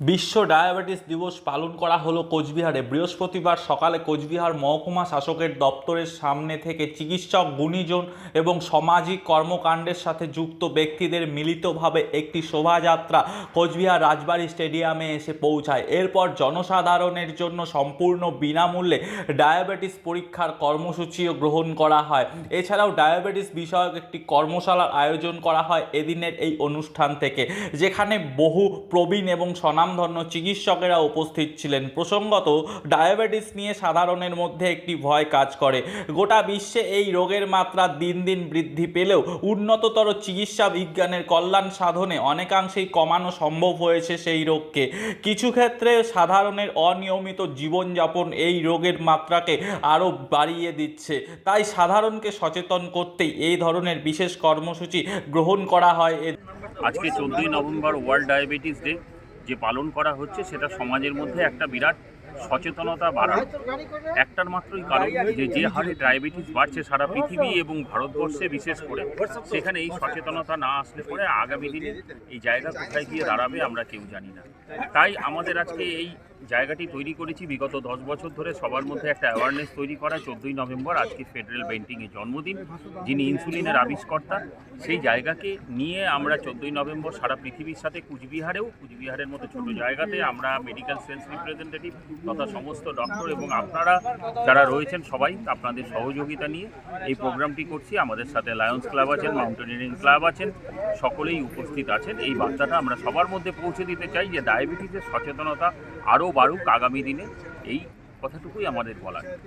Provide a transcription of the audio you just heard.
বিশ্ব ডায়াবেটিস দিবস পালন করা হলো কোচবিহারে। বৃহস্পতিবার সকালে কোচবিহার মহকুমা শাসকের দপ্তরের সামনে থেকে চিকিৎসক, গুণীজন এবং সামাজিক কর্মকাণ্ডের সাথে যুক্ত ব্যক্তিদের মিলিতভাবে একটি শোভাযাত্রা কোচবিহার রাজবাড়ী স্টেডিয়ামে এসে পৌঁছায়। এরপর জনসাধারণের জন্য সম্পূর্ণ বিনামূল্যে ডায়াবেটিস পরীক্ষার কর্মসূচিও গ্রহণ করা হয়। এছাড়াও ডায়াবেটিস বিষয়ক একটি কর্মশালার আয়োজন করা হয় এদিনের এই অনুষ্ঠান থেকে, যেখানে বহু প্রবীণ এবং স্বনামধন্য চিকিৎসকেরা উপস্থিত ছিলেন। প্রসঙ্গত, ডায়াবেটিস নিয়ে সাধারণের মধ্যে একটি ভয় কাজ করে। গোটা বিশ্বে এই রোগের মাত্রা দিন দিন বৃদ্ধি পেলেও উন্নততর চিকিৎসা বিজ্ঞানের কল্যাণ সাধনে অনেকাংশেই কমানো সম্ভব হয়েছে সেই রোগকে। কিছু ক্ষেত্রে সাধারণের অনিয়মিত জীবনযাপন এই রোগের মাত্রাকে আরও বাড়িয়ে দিচ্ছে। তাই সাধারণকে সচেতন করতেই এই ধরনের বিশেষ কর্মসূচি গ্রহণ করা হয়। আজকে চোদ্দোই নভেম্বর ওয়ার্ল্ড ডায়াবেটিস ডে। যে পালন করা হচ্ছে, সেটা সমাজের মধ্যে একটা বিরাট সচেতনতা বাড়ানো। একটার মাত্রই কারণ যে যে হারে ডায়াবেটিস বাড়ছে সারা পৃথিবী এবং ভারতবর্ষে বিশেষ করে সেখানে এই সচেতনতা না আসলে পরে আগামী দিনে এই জায়গা কোথায় গিয়ে দাঁড়াবে আমরা কেউ জানি না। তাই আমাদের আজকে এই জায়গাটি তৈরি করেছি বিগত দশ বছর ধরে সবার মধ্যে একটা অ্যাওয়ারনেস তৈরি করা। চোদ্দোই নভেম্বর আজকে ফেডারেল বেন্টিংয়ের জন্মদিন। যিনি ইনসুলিনের আবিষ্কর্তা, সেই জায়গাকে নিয়ে আমরা চোদ্দোই নভেম্বর সারা পৃথিবীর সাথে কুচবিহারেও, কুচবিহারের মতো ছোট জায়গাতে আমরা মেডিকেল সেন্স রিপ্রেজেন্টেটিভ তথা সমস্ত ডক্টর এবং আপনারা যারা রয়েছেন সবাই, আপনাদের সহযোগিতা নিয়ে এই প্রোগ্রামটি করছি। আমাদের সাথে লায়ন্স ক্লাব আছেন মাউন্টেনিয়ারিং ক্লাব আছেন, সকলেই উপস্থিত আছেন। এই বার্তাটা আমরা সবার মধ্যে পৌঁছে দিতে চাই যে ডায়াবেটিসের সচেতনতা আরও বাড়ুক আগামী দিনে এই কথাটুকুই আমাদের বলার।